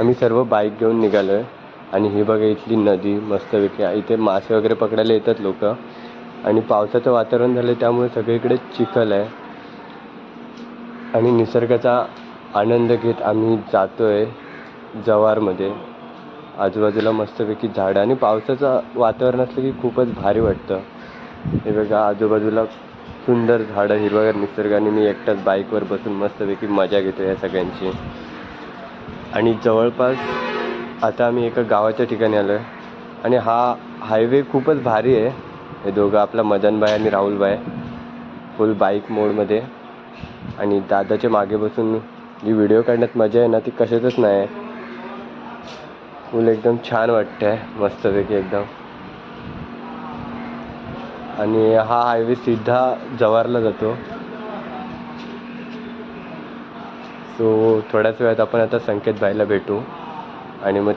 आम्ही सर्व बाईक घेऊन निघालो आहे आणि ही बघा इथली नदी मस्तपैकी इथे मासे वगैरे पकडायला येतात लोक. आणि पावसाचं वातावरण झालं त्यामुळे सगळीकडे चिखल आहे. आणि निसर्गाचा आनंद घेत आम्ही जातो आहे जवारमध्ये. आजूबाजूला मस्तपैकी झाडं. आणि पावसाचं वातावरण असलं की खूपच भारी वाटतं. हे बघा आजूबाजूला सुंदर झाडं. हिरवगार निसर्गाने मी एकटाच बाईकवर बसून मस्तपैकी मजा घेतो या सगळ्यांची. आणि जवळपास आता आम्ही एका गावाच्या ठिकाणी आलो आहे. आणि हा हायवे खूपच भारी आहे. हे दोघं आपला मदनबाई आणि राहुलबाई फुल बाईक मोडमध्ये आणि दादाच्या मागे बसून जी व्हिडिओ काढण्यात मजा आहे ना ती कशातच नाही आहे. फुल एकदम छान वाटतं आहे मस्तपैकी एकदम. आणि हा हायवे सिद्धा जव्हारला जातो. सो थोड्याच वेळात आपण आता संकेत भाईला भेटू. आणि मग